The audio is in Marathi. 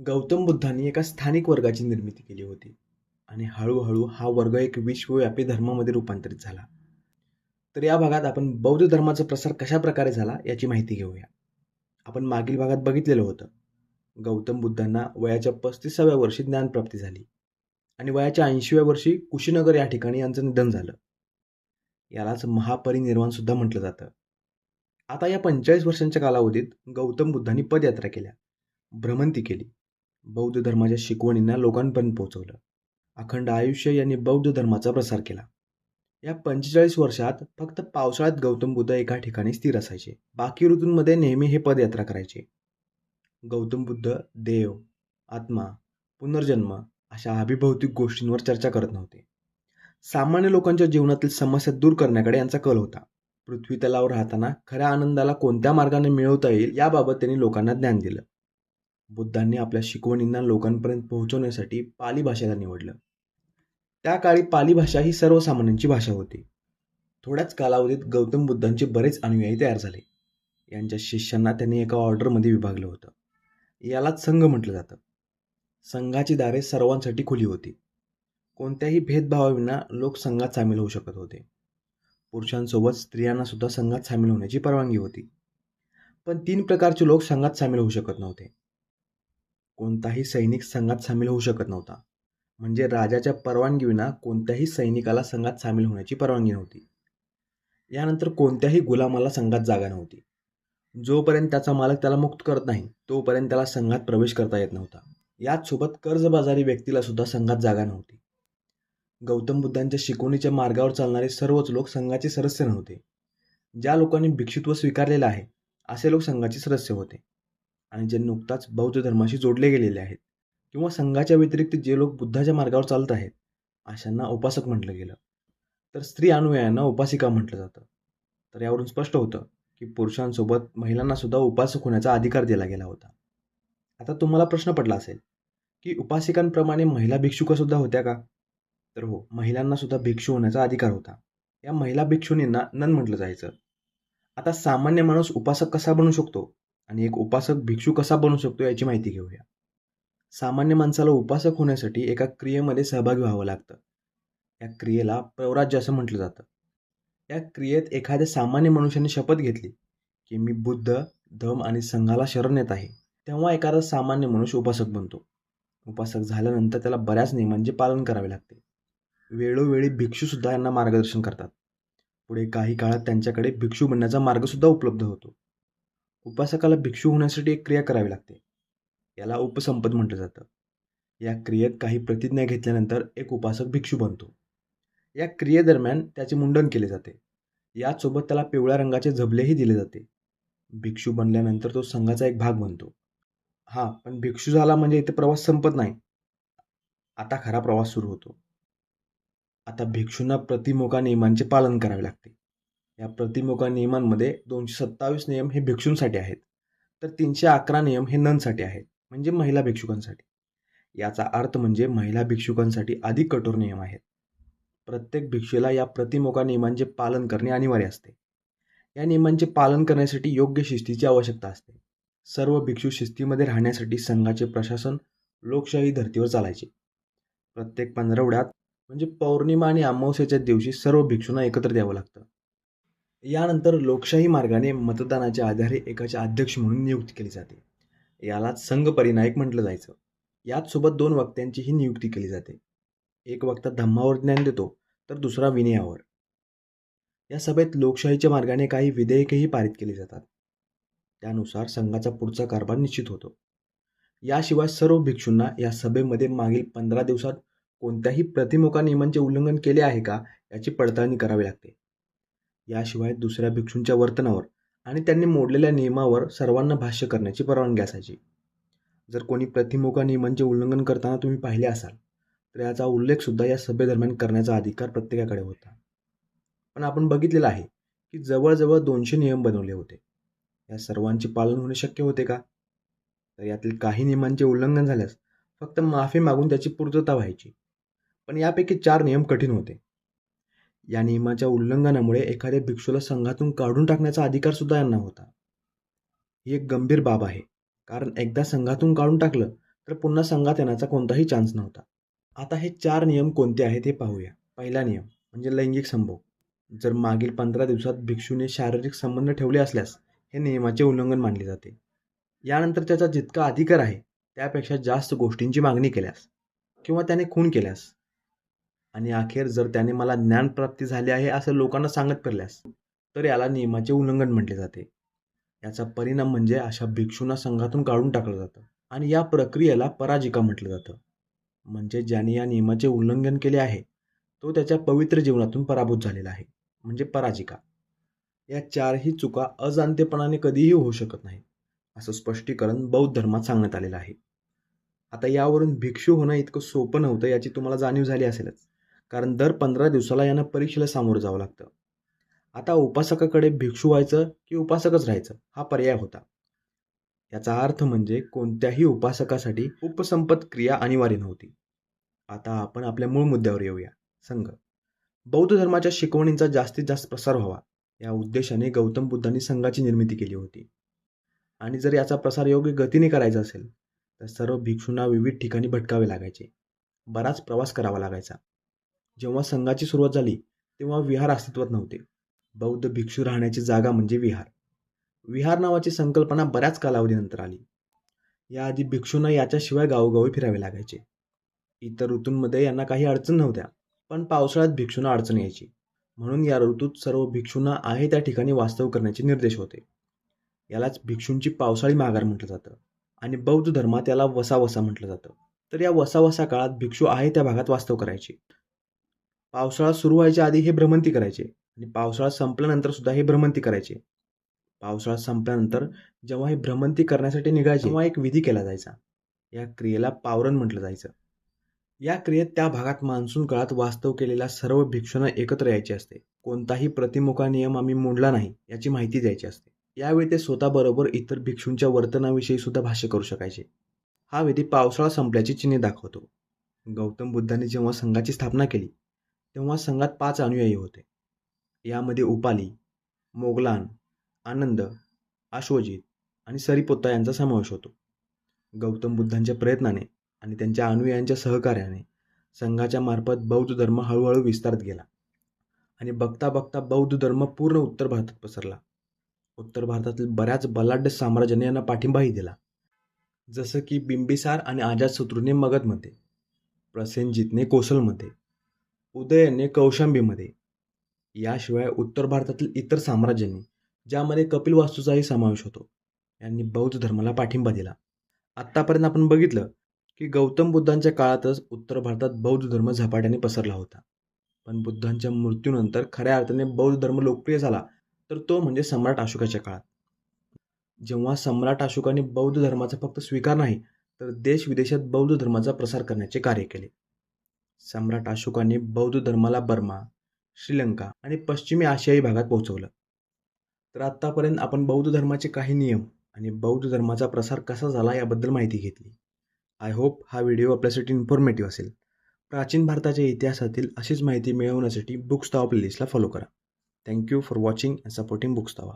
गौतम बुद्धांनी एका स्थानिक वर्गाची निर्मिती केली होती. आणि हळूहळू हा वर्ग एक विश्वव्यापी धर्मामध्ये रूपांतरित झाला. तर या भागात आपण बौद्ध धर्माचा प्रसार कशा प्रकारे झाला याची माहिती घेऊया. आपण मागील भागात बघितलेलं होतं. गौतम बुद्धांना वयाच्या पस्तीसाव्या वर्षी ज्ञानप्राप्ती झाली. आणि वयाच्या ऐंशीव्या वर्षी कुशीनगर या ठिकाणी यांचं निधन झालं. यालाच महापरिनिर्वाणसुद्धा म्हटलं जातं. आता या पंचेचाळीस वर्षांच्या कालावधीत गौतम बुद्धांनी पदयात्रा केल्या. भ्रमंती केली. बौद्ध धर्माच्या शिकवणींना लोकांपर्यंत पोहोचवलं. अखंड आयुष्य यांनी बौद्ध धर्माचा प्रसार केला. या पंचेचाळीस वर्षात फक्त पावसाळ्यात गौतम बुद्ध एका ठिकाणी स्थिर असायचे. बाकी ऋतूंमध्ये नेहमी हे पदयात्रा करायचे. गौतम बुद्ध देव आत्मा पुनर्जन्म अशा अभिभौतिक गोष्टींवर चर्चा करत नव्हते. सामान्य लोकांच्या जीवनातील समस्या दूर करण्याकडे यांचा कल होता. पृथ्वी तलावर राहताना खऱ्या आनंदाला कोणत्या मार्गाने मिळवता येईल याबाबत त्यांनी लोकांना ज्ञान दिलं. बुद्धांनी आपल्या शिकवणींना लोकांपर्यंत पोहोचवण्यासाठी पाली भाषेला निवडलं. त्या काळी पाली भाषा ही सर्वसामान्यांची भाषा होती. थोड्याच कालावधीत गौतम बुद्धांचे बरेच अनुयायी तयार झाले. यांच्या शिष्यांना त्यांनी एका ऑर्डरमध्ये विभागलं होतं. यालाच संघ म्हटलं जातं. संघाची दारे सर्वांसाठी खुली होती. कोणत्याही भेदभावाविना लोक संघात सामील होऊ शकत होते. पुरुषांसोबत स्त्रियांना सुद्धा संघात सामील होण्याची परवानगी होती. पण तीन प्रकारचे लोक संघात सामील होऊ शकत नव्हते. कोणताही सैनिक संघात सामील होऊ शकत नव्हता. म्हणजे राजाच्या परवानगीविना कोणत्याही सैनिकाला संघात सामील होण्याची परवानगी नव्हती. यानंतर कोणत्याही गुलामाला संघात जागा नव्हती. जोपर्यंत त्याचा मालक त्याला मुक्त करत नाही तोपर्यंत त्याला संघात प्रवेश करता येत नव्हता. याचसोबत कर्जबाजारी व्यक्तीला सुद्धा संघात जागा नव्हती. गौतम बुद्धांच्या शिकवणीच्या मार्गावर चालणारे सर्वच लोक संघाचे सदस्य नव्हते. ज्या लोकांनी भिक्षुत्व स्वीकारलेलं आहे असे लोक संघाचे सदस्य होते. आणि जे नुकताच बौद्ध धर्माशी जोडले गेलेले आहेत किंवा संघाच्या व्यतिरिक्त जे लोक बुद्धाच्या मार्गावर चालत आहेत अशांना उपासक म्हटलं गेलं. तर स्त्री अनुयायांना उपासिका म्हटलं जातं. तर यावरून स्पष्ट होतं की पुरुषांसोबत महिलांनासुद्धा उपासक होण्याचा अधिकार दिला गेला होता. आता तुम्हाला प्रश्न पडला असेल की उपासिकांप्रमाणे महिला भिक्षुकसुद्धा होत्या का? तर हो महिलांनासुद्धा भिक्षू होण्याचा अधिकार होता. या महिला भिक्षुनींना नन म्हटलं जायचं. आता सामान्य माणूस उपासक कसा बनू शकतो? आणि एक उपासक भिक्षू कसा बनू शकतो याची माहिती घेऊया. सामान्य माणसाला उपासक होण्यासाठी एका क्रियेमध्ये सहभागी व्हावं लागतं. या क्रियेला प्रवराज्य असं म्हटलं जातं. या क्रियेत एखाद्या सामान्य मनुष्याने शपथ घेतली की मी बुद्ध धम आणि संघाला शरण येत आहे. तेव्हा एखादा सामान्य मनुष्य उपासक बनतो. उपासक झाल्यानंतर त्याला बऱ्याच नियमांचे पालन करावे लागते. वेळोवेळी भिक्षूसुद्धा यांना मार्गदर्शन करतात. पुढे काही काळात त्यांच्याकडे भिक्षू बनण्याचा मार्गसुद्धा उपलब्ध होतो. उपासकाला भिक्षू होण्यासाठी एक क्रिया करावी लागते. याला उपसंपद म्हटलं जातं. या क्रियेत काही प्रतिज्ञा घेतल्यानंतर एक उपासक भिक्षू बनतो. या क्रियेदरम्यान त्याचे मुंडन केले जाते. याचसोबत त्याला पिवळ्या रंगाचे झबलेही दिले जाते. भिक्षू बनल्यानंतर तो संघाचा एक भाग बनतो. हां पण भिक्षू झाला म्हणजे इथे प्रवास संपत नाही. आता खरा प्रवास सुरू होतो. आता भिक्षूंना प्रतिमोका नियमांचे पालन करावे लागते. या प्रतिमोका नियमांमध्ये दोनशे सत्तावीस नियम हे भिक्षूंसाठी आहेत. तर तीनशे अकरा नियम हे ननसाठी आहेत म्हणजे महिला भिक्षुकांसाठी. याचा अर्थ म्हणजे महिला भिक्षुकांसाठी अधिक कठोर नियम आहेत. प्रत्येक भिक्षूला या प्रतिमोका नियमांचे पालन करणे अनिवार्य असते. या नियमांचे पालन करण्यासाठी योग्य शिस्तीची आवश्यकता असते. सर्व भिक्षू शिस्तीमध्ये राहण्यासाठी संघाचे प्रशासन लोकशाही धर्तीवर चालायचे. प्रत्येक पंधरवड्यात म्हणजे पौर्णिमा आणि अमावस्येच्या दिवशी सर्व भिक्षूंना एकत्र द्यावं लागतं. यानंतर लोकशाही मार्गाने मतदानाच्या आधारे एकाचे अध्यक्ष म्हणून नियुक्ती केली जाते. यालाच संघ परिनायक म्हटलं जायचं. याचसोबत दोन वक्त्यांचीही नियुक्ती केली जाते. एक वक्ता धम्मावर ज्ञान देतो तर दुसरा विनयावर. या सभेत लोकशाहीच्या मार्गाने काही विधेयकही पारित केली जातात. त्यानुसार संघाचा पुढचा कारभार निश्चित होतो. याशिवाय सर्व भिक्षूंना या सभेमध्ये मागील पंधरा दिवसात कोणत्याही प्रतिमुखा नियमांचे उल्लंघन केले आहे का याची पडताळणी करावी लागते. याशिवाय दुसऱ्या भिक्षूंच्या वर्तनावर आणि त्यांनी मोडलेल्या नियमावर सर्वांना भाष्य करण्याची परवानगी असायची. जर कोणी प्रतिमोका नियमांचे म्हणजे उल्लंघन करताना तुम्ही पाहिले असाल तर याचा उल्लेखसुद्धा या सभेदरम्यान करण्याचा अधिकार प्रत्येकाकडे होता. पण आपण बघितलेलं आहे की जवळजवळ दोनशे नियम बनवले होते. या सर्वांचे पालन होणे शक्य होते का? तर यातील काही नियमांचे उल्लंघन झाल्यास फक्त माफी मागून त्याची पूर्तता व्हायची. पण यापैकी चार नियम कठीण होते. या नियमाच्या उल्लंघनामुळे एखाद्या भिक्षूला संघातून काढून टाकण्याचा अधिकार सुद्धा यांना होता. ही एक गंभीर बाब आहे. कारण एकदा संघातून काढून टाकलं तर पुन्हा संघात येण्याचा कोणताही चान्स नव्हता. आता हे चार नियम कोणते आहेत हे पाहूया. पहिला नियम म्हणजे लैंगिक संभोग. जर मागील पंधरा दिवसात भिक्षूने शारीरिक संबंध ठेवले असल्यास हे नियमाचे उल्लंघन मानले जाते. यानंतर त्याचा जितका अधिकार आहे त्यापेक्षा जास्त गोष्टींची मागणी केल्यास किंवा त्याने खून केल्यास. आणि अखेर जर त्याने मला ज्ञानप्राप्ती झाली आहे असं लोकांना सांगत फिरल्यास तर याला नियमाचे उल्लंघन म्हटले जाते. याचा परिणाम म्हणजे अशा भिक्षूंना संघातून काढून टाकलं जातं आणि या प्रक्रियेला पराजिका म्हटलं जातं. म्हणजे ज्याने या नियमाचे उल्लंघन केले आहे तो त्याच्या पवित्र जीवनातून पराभूत झालेला आहे. म्हणजे पराजिका. या चारही चुका अजाणतेपणाने कधीही होऊ शकत नाही असं स्पष्टीकरण बौद्ध धर्मात सांगण्यात आलेलं आहे. आता यावरून भिक्षू होणं इतकं सोपं नव्हतं याची तुम्हाला जाणीव झाली असेलच. कारण दर पंधरा दिवसाला यांना परीक्षेला सामोरं जावं लागतं. आता उपासकाकडे भिक्षू व्हायचं की उपासकच राहायचं हा पर्याय होता. याचा अर्थ म्हणजे कोणत्याही उपासकासाठी उपसंपत क्रिया अनिवार्य नव्हती. आता आपण आपल्या मूळ मुद्द्यावर येऊया. संघ. बौद्ध धर्माच्या शिकवणींचा जास्तीत जास्त प्रसार व्हावा या उद्देशाने गौतम बुद्धांनी संघाची निर्मिती केली होती. आणि जर याचा प्रसार योग्य गतीने करायचा असेल तर सर्व भिक्षूंना विविध ठिकाणी भटकावे लागायचे. बराच प्रवास करावा लागायचा. जेव्हा संघाची सुरुवात झाली तेव्हा विहार अस्तित्वात नव्हते. बौद्ध भिक्षू राहण्याची जागा म्हणजे विहार. विहार नावाची संकल्पना बऱ्याच कालावधीनंतर आली. याआधी भिक्षूंना याच्याशिवाय गावोगावी फिरावे लागायचे. इतर ऋतूंमध्ये यांना काही अडचण नव्हत्या पण पावसाळ्यात भिक्षूंना अडचण यायची. म्हणून या ऋतूत सर्व भिक्षूंना आहे त्या ठिकाणी वास्तव करण्याचे निर्देश होते. यालाच भिक्षूंची पावसाळी माघार म्हटलं जातं आणि बौद्ध धर्मात याला वसावसा म्हटलं जातं. तर या वसा वसा काळात भिक्षू आहे त्या भागात वास्तव करायचे. पावसाळा सुरू व्हायच्या आधी हे भ्रमंती करायचे आणि पावसाळा संपल्यानंतर सुद्धा हे भ्रमंती करायचे. पावसाळा संपल्यानंतर जेव्हा हे भ्रमंती करण्यासाठी निघायचे तेव्हा एक विधी केला जायचा. या क्रियेला पावरण म्हटलं जायचं. या क्रियेत त्या भागात मान्सून काळात वास्तव केलेल्या सर्व भिक्षूंना एकत्र यायचे असते. कोणताही प्रतिमुखा नियम आम्ही मोडला नाही याची माहिती द्यायची असते. यावेळी ते स्वतःबरोबर इतर भिक्षूंच्या वर्तनाविषयी सुद्धा भाष्य करू शकायचे. हा विधी पावसाळा संपल्याची चिन्हे दाखवतो. गौतम बुद्धांनी जेव्हा संघाची स्थापना केली तेव्हा संघात पाच अनुयायी होते. यामध्ये उपाली मोगलान आनंद आश्वजित आणि सरिपोत्ता यांचा समावेश होतो. गौतम बुद्धांच्या प्रयत्नाने आणि त्यांच्या अनुयायांच्या सहकार्याने संघाच्या मार्फत बौद्ध धर्म हळूहळू विस्तारत गेला आणि बघता बघता बौद्ध धर्म पूर्ण उत्तर भारतात पसरला. उत्तर भारतातील बऱ्याच बलाढ्य साम्राज्याने यांना पाठिंबाही दिला. जसं की बिंबिसार आणि आजादशत्रूने मगधमध्ये प्रसेनजितने कोसलमध्ये उदयनने कौशांबीमध्ये. याशिवाय उत्तर भारतातील इतर साम्राज्यांनी ज्यामध्ये कपिल वास्तूचाही समावेश होतो यांनी बौद्ध धर्माला पाठिंबा दिला. आत्तापर्यंत आपण बघितलं की गौतम बुद्धांच्या काळातच उत्तर भारतात बौद्ध धर्म झपाट्याने पसरला होता. पण बुद्धांच्या मृत्यूनंतर खऱ्या अर्थाने बौद्ध धर्म लोकप्रिय झाला तर तो म्हणजे सम्राट अशोकाच्या काळात. जेव्हा सम्राट अशोकाने बौद्ध धर्माचा फक्त स्वीकार नाही तर देश विदेशात बौद्ध धर्माचा प्रसार करण्याचे कार्य केले. सम्राट अशोकाने बौद्ध धर्माला बर्मा श्रीलंका आणि पश्चिमी आशियाई भागात पोहोचवलं. तर आत्तापर्यंत आपण बौद्ध धर्माचे काही नियम आणि बौद्ध धर्माचा प्रसार कसा झाला याबद्दल माहिती घेतली. आय होप हा व्हिडिओ आपल्यासाठी इन्फॉर्मेटिव्ह असेल. प्राचीन भारताच्या इतिहासातील अशीच माहिती मिळवण्यासाठी बुक्स तावा प्लेलिस्टला फॉलो करा. Thank you for watching and supporting books तावा